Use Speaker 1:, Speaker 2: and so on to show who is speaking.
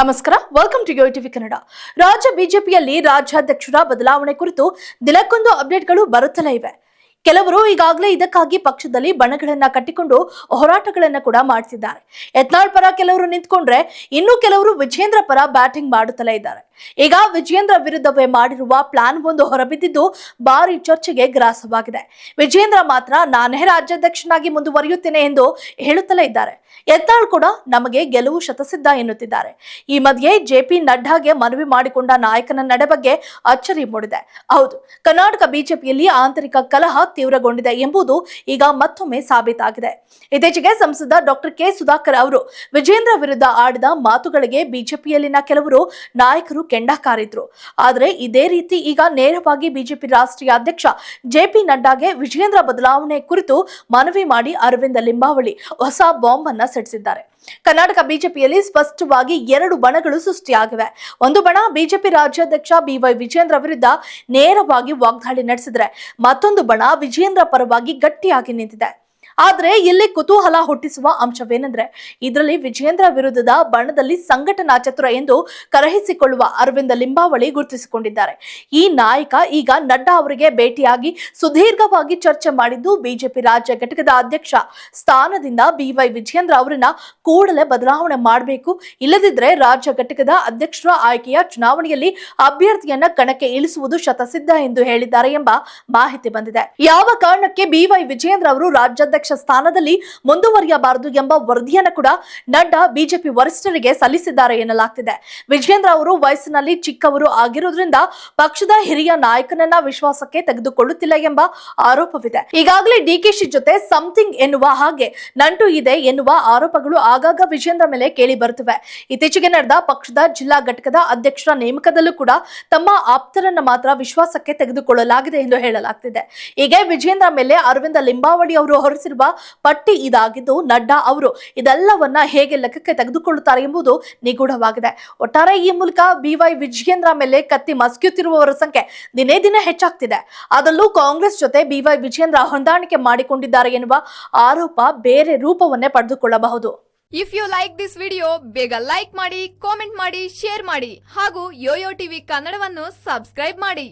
Speaker 1: ನಮಸ್ಕಾರ welcome to Yo TV Kannada. ರಾಜ್ಯ ಬಿಜೆಪಿಯಲ್ಲಿ ರಾಜ್ಯಾಧ್ಯಕ್ಷರ ಬದಲಾವಣೆ ಕುರಿತು ದಿನಕ್ಕೊಂದು ಅಪ್ಡೇಟ್ಗಳು ಬರುತ್ತಲೇ ಇವೆ. ಕೆಲವರು ಈಗಾಗಲೇ ಇದಕ್ಕಾಗಿ ಪಕ್ಷದಲ್ಲಿ ಬಣಗಳನ್ನ ಕಟ್ಟಿಕೊಂಡು ಹೋರಾಟಗಳನ್ನ ಕೂಡ ಮಾಡ್ತಿದ್ದಾರೆ. ಯತ್ನಾಳ್ ಪರ ಕೆಲವರು ನಿಂತ್ಕೊಂಡ್ರೆ ಇನ್ನು ಕೆಲವರು ವಿಜೇಂದ್ರ ಪರ ಬ್ಯಾಟಿಂಗ್ ಮಾಡುತ್ತಲೇ ಇದ್ದಾರೆ. ಈಗ ವಿಜೇಂದ್ರ ವಿರುದ್ಧವೇ ಮಾಡಿರುವ ಪ್ಲಾನ್ ಒಂದು ಹೊರಬಿದ್ದಿದ್ದು ಭಾರಿ ಚರ್ಚೆಗೆ ಗ್ರಾಸವಾಗಿದೆ. ವಿಜೇಂದ್ರ ಮಾತ್ರ ನಾನೇ ರಾಜ್ಯಾಧ್ಯಕ್ಷನಾಗಿ ಮುಂದುವರಿಯುತ್ತೇನೆ ಎಂದು ಹೇಳುತ್ತಲೇ ಇದ್ದಾರೆ. ಯತ್ನಾಳ್ ಕೂಡ ನಮಗೆ ಗೆಲುವು ಶತಸಿದ್ಧ ಎನ್ನುತ್ತಿದ್ದಾರೆ. ಈ ಮಧ್ಯೆ ಜೆಪಿ ನಡ್ಡಾಗೆ ಮನವಿ ಮಾಡಿಕೊಂಡ ನಾಯಕನ ನಡೆ ಬಗ್ಗೆ ಅಚ್ಚರಿ ಮೂಡಿದೆ. ಹೌದು, ಕರ್ನಾಟಕ ಬಿಜೆಪಿಯಲ್ಲಿ ಆಂತರಿಕ ಕಲಹ ತೀವ್ರಗೊಂಡಿದೆ ಎಂಬುದು ಈಗ ಮತ್ತೊಮ್ಮೆ ಸಾಬೀತಾಗಿದೆ. ಇತ್ತೀಚೆಗೆ ಸಂಸದ ಡಾಕ್ಟರ್ ಕೆ. ಸುಧಾಕರ್ ಅವರು ವಿಜೇಂದ್ರ ವಿರುದ್ಧ ಆಡಿದ ಮಾತುಗಳಿಗೆ ಬಿಜೆಪಿಯಲ್ಲಿನ ಕೆಲವರು ನಾಯಕರು ಕೆಂಡಕಾರಿದ್ರು. ಆದರೆ ಇದೇ ರೀತಿ ಈಗ ನೇರವಾಗಿ ಬಿಜೆಪಿ ರಾಷ್ಟ್ರೀಯ ಅಧ್ಯಕ್ಷ ಜೆಪಿ ನಡ್ಡಾಗೆ ವಿಜೇಂದ್ರ ಬದಲಾವಣೆ ಕುರಿತು ಮನವಿ ಮಾಡಿ ಅರವಿಂದ ಲಿಂಬಾವಳಿ ಹೊಸ ಬಾಂಬ್ ಅನ್ನ ಸಿಡಿಸಿದ್ದಾರೆ. ಕರ್ನಾಟಕ ಬಿಜೆಪಿಯಲ್ಲಿ ಸ್ಪಷ್ಟವಾಗಿ ಎರಡು ಬಣಗಳು ಸೃಷ್ಟಿಯಾಗಿವೆ. ಒಂದು ಬಣ ಬಿಜೆಪಿ ರಾಜ್ಯಾಧ್ಯಕ್ಷ ಬಿವೈ ವಿಜೇಂದ್ರ ವಿರುದ್ಧ ನೇರವಾಗಿ ವಾಗ್ದಾಳಿ ನಡೆಸಿದ್ರೆ ಮತ್ತೊಂದು ಬಣ ವಿಜೇಂದ್ರ ಪರವಾಗಿ ಗಟ್ಟಿಯಾಗಿ ನಿಂತಿದೆ. ಆದ್ರೆ ಇಲ್ಲಿ ಕುತೂಹಲ ಹುಟ್ಟಿಸುವ ಅಂಶವೇನೆಂದ್ರೆ ಇದರಲ್ಲಿ ವಿಜೇಂದ್ರ ವಿರುದ್ಧದ ಬಣದಲ್ಲಿ ಸಂಘಟನಾ ಚತುರ ಎಂದು ಕರೆಹಿಸಿಕೊಳ್ಳುವ ಅರವಿಂದ ಲಿಂಬಾವಳಿ ಗುರುತಿಸಿಕೊಂಡಿದ್ದಾರೆ. ಈ ನಾಯಕ ಈಗ ನಡ್ಡಾ ಅವರಿಗೆ ಭೇಟಿಯಾಗಿ ಸುದೀರ್ಘವಾಗಿ ಚರ್ಚೆ ಮಾಡಿದ್ದು ಬಿಜೆಪಿ ರಾಜ್ಯ ಘಟಕದ ಅಧ್ಯಕ್ಷ ಸ್ಥಾನದಿಂದ ಬಿವೈ ವಿಜೇಂದ್ರ ಅವರನ್ನ ಕೂಡಲೇ ಬದಲಾವಣೆ ಮಾಡಬೇಕು. ಇಲ್ಲದಿದ್ರೆ ರಾಜ್ಯ ಘಟಕದ ಅಧ್ಯಕ್ಷರ ಆಯ್ಕೆಯ ಚುನಾವಣೆಯಲ್ಲಿ ಅಭ್ಯರ್ಥಿಯನ್ನ ಕಣಕ್ಕೆ ಇಳಿಸುವುದು ಶತಸಿದ್ಧ ಎಂದು ಹೇಳಿದ್ದಾರೆ ಎಂಬ ಮಾಹಿತಿ ಬಂದಿದೆ. ಯಾವ ಕಾರಣಕ್ಕೆ ಬಿವೈ ವಿಜೇಂದ್ರ ಅವರು ರಾಜ್ಯಾಧ್ಯಕ್ಷ ಸ್ಥಾನದಲ್ಲಿ ಮುಂದುವರಿಯಬಾರದು ಎಂಬ ವರದಿಯನ್ನು ಕೂಡ ನಡ್ಡಾ ಬಿಜೆಪಿ ವರಿಷ್ಠರಿಗೆ ಸಲ್ಲಿಸಿದ್ದಾರೆ ಎನ್ನಲಾಗ್ತಿದೆ. ವಿಜೇಂದ್ರ ಅವರು ವಯಸ್ಸಿನಲ್ಲಿ ಚಿಕ್ಕವರು ಆಗಿರೋದ್ರಿಂದ ಪಕ್ಷದ ಹಿರಿಯ ನಾಯಕನನ್ನ ವಿಶ್ವಾಸಕ್ಕೆ ತೆಗೆದುಕೊಳ್ಳುತ್ತಿಲ್ಲ ಎಂಬ ಆರೋಪವಿದೆ. ಈಗಾಗಲೇ ಡಿಕೆಶಿ ಜೊತೆ ಸಮಥಿಂಗ್ ಎನ್ನುವ ಹಾಗೆ ನಂಟು ಇದೆ ಎನ್ನುವ ಆರೋಪಗಳು ಆಗಾಗ ವಿಜೇಂದ್ರ ಮೇಲೆ ಕೇಳಿ ಬರುತ್ತಿವೆ. ಇತ್ತೀಚೆಗೆ ನಡೆದ ಪಕ್ಷದ ಜಿಲ್ಲಾ ಘಟಕದ ಅಧ್ಯಕ್ಷರ ನೇಮಕದಲ್ಲೂ ಕೂಡ ತಮ್ಮ ಆಪ್ತರನ್ನ ಮಾತ್ರ ವಿಶ್ವಾಸಕ್ಕೆ ತೆಗೆದುಕೊಳ್ಳಲಾಗಿದೆ ಎಂದು ಹೇಳಲಾಗ್ತಿದೆ. ಹೀಗೆ ವಿಜೇಂದ್ರ ಮೇಲೆ ಅರವಿಂದ ಲಿಂಬಾವಳಿ ಅವರು ಹೊರಡಿಸಿರುವ ಪಟ್ಟಿ ಇದಾಗಿದ್ದು ನಡ್ಡಾ ಅವರು ಇದೆಲ್ಲವನ್ನ ಹೇಗೆ ಲೆಕ್ಕಕ್ಕೆ ತೆಗೆದುಕೊಳ್ಳುತ್ತಾರೆ ಎಂಬುದು ನಿಗೂಢವಾಗಿದೆ. ಒಟ್ಟಾರೆ ಈ ಮೂಲಕ ಬಿವೈ ವಿಜಯೇಂದ್ರ ಮೇಲೆ ಕತ್ತಿ ಮಸ್ಕಿಯುತ್ತಿರುವವರ ಸಂಖ್ಯೆ ದಿನೇ ದಿನೇ ಹೆಚ್ಚಾಗ್ತಿದೆ. ಅದರಲ್ಲೂ ಕಾಂಗ್ರೆಸ್ ಜೊತೆ ಬಿವೈ ವಿಜಯೇಂದ್ರ ಹೊಂದಾಣಿಕೆ ಮಾಡಿಕೊಂಡಿದ್ದಾರೆ ಎನ್ನುವ ಆರೋಪ ಬೇರೆ ರೂಪವನ್ನೇ ಪಡೆದುಕೊಳ್ಳಬಹುದು.
Speaker 2: If you like this video ಬೇಗ ಲೈಕ್ ಮಾಡಿ ಕಾಮೆಂಟ್ ಮಾಡಿ ಶೇರ್ ಮಾಡಿ ಹಾಗೂ ಯೋಯೋ ಟಿವಿ ಕನ್ನಡವನ್ನು ಸಬ್ಸ್ಕ್ರೈಬ್ ಮಾಡಿ.